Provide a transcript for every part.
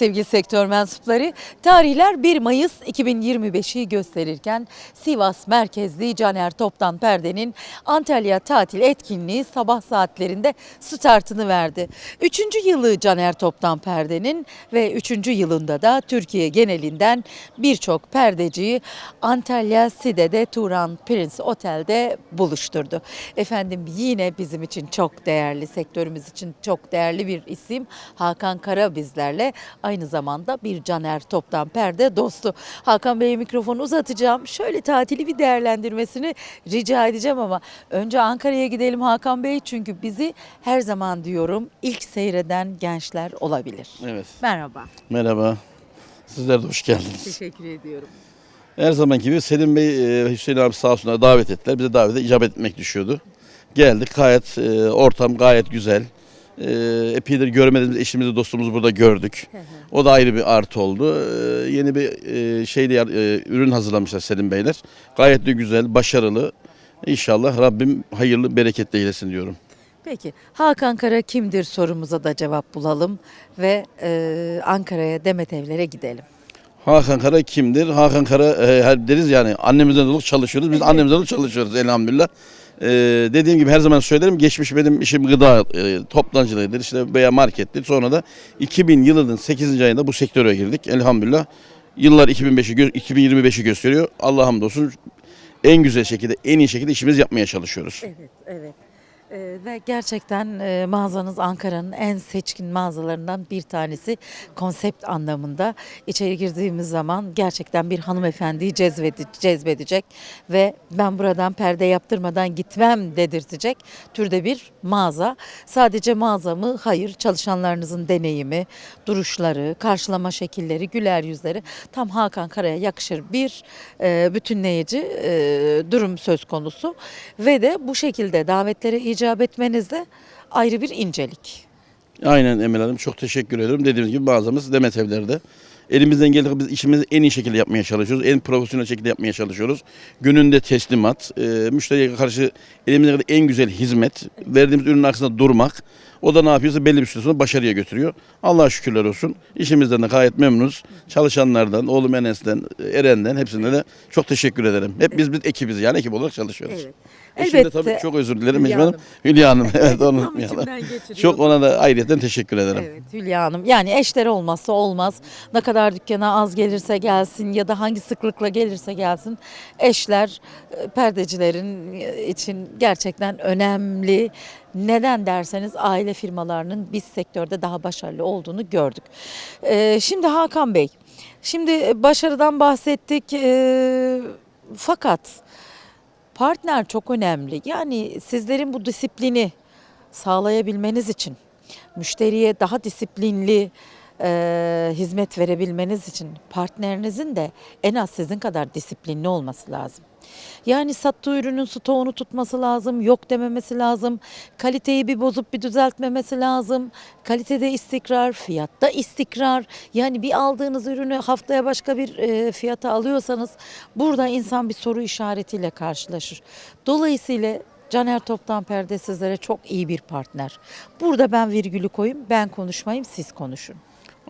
sevgili sektör mensupları. Tarihler 1 Mayıs 2025'i gösterirken Sivas merkezli Caner Toptan Perde'nin Antalya tatil etkinliği sabah saatlerinde startını verdi. Üçüncü yılı Caner Toptan Perde'nin ve üçüncü yılında da Türkiye genelinden birçok perdeciyi Antalya Side'de Turan Prince Otel'de buluşturdu. Efendim yine bizim için çok değerli, sektörümüz için çok değerli bir isim Hakan Kara bizlerle. Aynı zamanda bir Caner Toptan Perde dostu. Hakan Bey'e mikrofonu uzatacağım. Şöyle tatili bir değerlendirmesini rica edeceğim ama önce Ankara'ya gidelim Hakan Bey. Çünkü bizi her zaman diyorum ilk seyreden gençler olabilir. Evet. Merhaba. Merhaba. Sizler de hoş geldiniz. Teşekkür ediyorum. Her zamanki gibi Selim Bey ve Hüseyin abi sağ olsunlar davet ettiler. Bize davete icabet etmek düşüyordu. Geldik gayet e, ortam gayet güzel. E, epeydir görmediğimiz eşimizi dostumuzu burada gördük. O da ayrı bir artı oldu. E, yeni bir e, şeyde e, ürün hazırlamışlar Selim Beyler. Gayet de güzel, başarılı. İnşallah Rabbim hayırlı, bereketli eylesin diyorum. Peki Hakan Kara kimdir sorumuza da cevap bulalım ve e, Ankara'ya Demet Evler'e gidelim. Hakan Kara kimdir? Hakan Kara e, her deriz yani annemizden dolayı çalışıyoruz. Biz annemizden dolayı çalışıyoruz elhamdülillah. E, dediğim gibi her zaman söylerim geçmiş benim işim gıda e, toptancılığıdır işte veya markettir. Sonra da 2000 yılının 8. ayında bu sektöre girdik elhamdülillah. Yıllar 2005'i gö- 2025'i gösteriyor. Allah hamdolsun en güzel şekilde en iyi şekilde işimizi yapmaya çalışıyoruz. Evet, evet. Ee, ve gerçekten e, mağazanız Ankara'nın en seçkin mağazalarından bir tanesi konsept anlamında. İçeri girdiğimiz zaman gerçekten bir hanımefendiyi cezbedi, cezbedecek ve ben buradan perde yaptırmadan gitmem dedirtecek türde bir mağaza. Sadece mağaza mı? Hayır. Çalışanlarınızın deneyimi, duruşları, karşılama şekilleri, güler yüzleri tam Hakan Kara'ya yakışır bir e, bütünleyici e, durum söz konusu. Ve de bu şekilde davetlere icap etmeniz de ayrı bir incelik. Aynen Emel Hanım çok teşekkür ediyorum. Dediğimiz gibi mağazamız Demet Evler'de. Elimizden geldiği biz işimizi en iyi şekilde yapmaya çalışıyoruz. En profesyonel şekilde yapmaya çalışıyoruz. Gününde teslimat, e, müşteriye karşı elimizden en güzel hizmet, verdiğimiz ürünün arkasında durmak. O da ne yapıyorsa belli bir süre sonra başarıya götürüyor. Allah'a şükürler olsun. İşimizden de gayet memnunuz. Çalışanlardan, oğlum Enes'ten, Eren'den hepsine de çok teşekkür ederim. Hep biz bir ekibiz yani ekip olarak çalışıyoruz. Evet. De Elbette. tabii çok özür dilerim Hülya Hanım. Hülya Hanım evet onu unutmayalım. Çok ona da ayrıyeten teşekkür ederim. Evet Hülya Hanım. Yani eşleri olmazsa olmaz. Ne kadar dükkana az gelirse gelsin ya da hangi sıklıkla gelirse gelsin. Eşler e, perdecilerin e, için gerçekten önemli. Neden derseniz aile firmalarının biz sektörde daha başarılı olduğunu gördük. Şimdi Hakan Bey. Şimdi başarıdan bahsettik. Ee, fakat partner çok önemli. Yani sizlerin bu disiplini sağlayabilmeniz için müşteriye daha disiplinli e, hizmet verebilmeniz için partnerinizin de en az sizin kadar disiplinli olması lazım. Yani sattığı ürünün stoğunu tutması lazım, yok dememesi lazım, kaliteyi bir bozup bir düzeltmemesi lazım, kalitede istikrar, fiyatta istikrar. Yani bir aldığınız ürünü haftaya başka bir e, fiyata alıyorsanız burada insan bir soru işaretiyle karşılaşır. Dolayısıyla Caner Toptan Perde sizlere çok iyi bir partner. Burada ben virgülü koyayım, ben konuşmayayım, siz konuşun.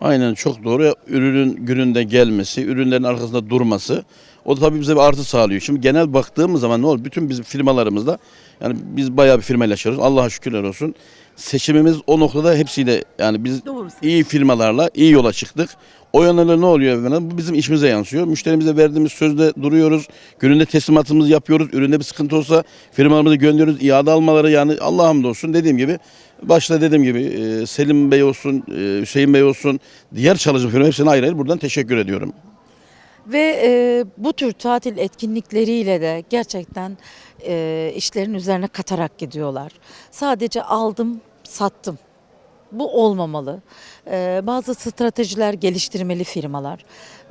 Aynen çok doğru. Ürünün gününde gelmesi, ürünlerin arkasında durması o da tabii bize bir artı sağlıyor. Şimdi genel baktığımız zaman ne olur? Bütün bizim firmalarımızda yani biz bayağı bir firmayla çalışıyoruz. Allah'a şükürler olsun. Seçimimiz o noktada hepsiyle yani biz Doğru iyi firmalarla iyi yola çıktık. O yönlerle ne oluyor efendim? Bu bizim işimize yansıyor. Müşterimize verdiğimiz sözde duruyoruz. Gününde teslimatımızı yapıyoruz. Üründe bir sıkıntı olsa firmalarımızı gönderiyoruz. İade almaları yani Allah hamdolsun dediğim gibi başta dediğim gibi e, Selim Bey olsun, e, Hüseyin Bey olsun, diğer çalışma firma hepsine ayrı ayrı buradan teşekkür ediyorum. Ve e, bu tür tatil etkinlikleriyle de gerçekten e, işlerin üzerine katarak gidiyorlar. Sadece aldım, sattım. Bu olmamalı. E, bazı stratejiler geliştirmeli firmalar.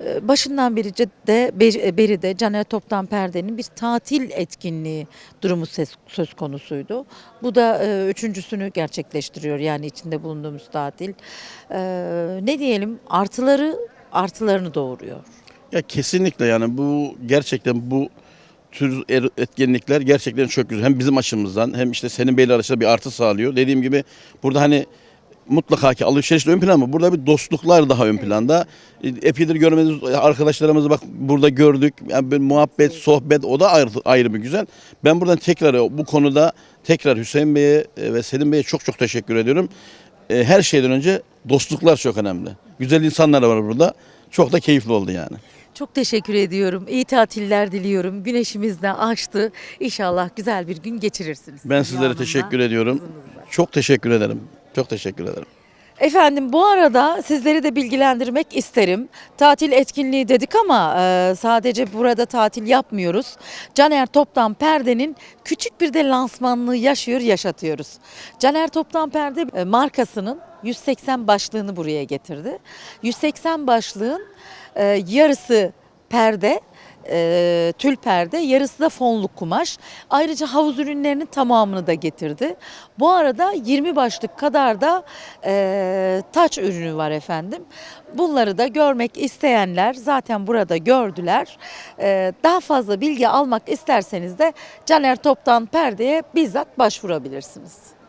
E, başından beri de be- beri de Caner Toptan Perde'nin bir tatil etkinliği durumu söz, söz konusuydu. Bu da e, üçüncüsünü gerçekleştiriyor yani içinde bulunduğumuz tatil. E, ne diyelim artıları artılarını doğuruyor. Ya kesinlikle yani bu gerçekten bu tür er- etkinlikler gerçekten çok güzel. Hem bizim açımızdan hem işte senin beyler açısından bir artı sağlıyor. Dediğim gibi burada hani mutlaka ki alışveriş ön plan ama burada bir dostluklar daha ön planda. E, Epeydir görmediğimiz arkadaşlarımızı bak burada gördük. Yani bir muhabbet, sohbet o da ayrı, ayrı bir güzel. Ben buradan tekrar bu konuda tekrar Hüseyin Bey'e e, ve Selim Bey'e çok çok teşekkür ediyorum. E, Her şeyden önce dostluklar çok önemli. Güzel insanlar var burada. Çok da keyifli oldu yani. Çok teşekkür ediyorum. İyi tatiller diliyorum. Güneşimiz de açtı. İnşallah güzel bir gün geçirirsiniz. Ben sizlere Yanımda, teşekkür ediyorum. Çok teşekkür ederim. Çok teşekkür ederim. Efendim bu arada sizleri de bilgilendirmek isterim. Tatil etkinliği dedik ama e, sadece burada tatil yapmıyoruz. Caner Toptan Perde'nin küçük bir de lansmanlığı yaşıyor, yaşatıyoruz. Caner Toptan Perde e, markasının 180 başlığını buraya getirdi. 180 başlığın e, yarısı perde, e, tül perde, yarısı da fonluk kumaş. Ayrıca havuz ürünlerinin tamamını da getirdi. Bu arada 20 başlık kadar da e, taç ürünü var efendim. Bunları da görmek isteyenler zaten burada gördüler. E, daha fazla bilgi almak isterseniz de Caner Toptan Perde'ye bizzat başvurabilirsiniz.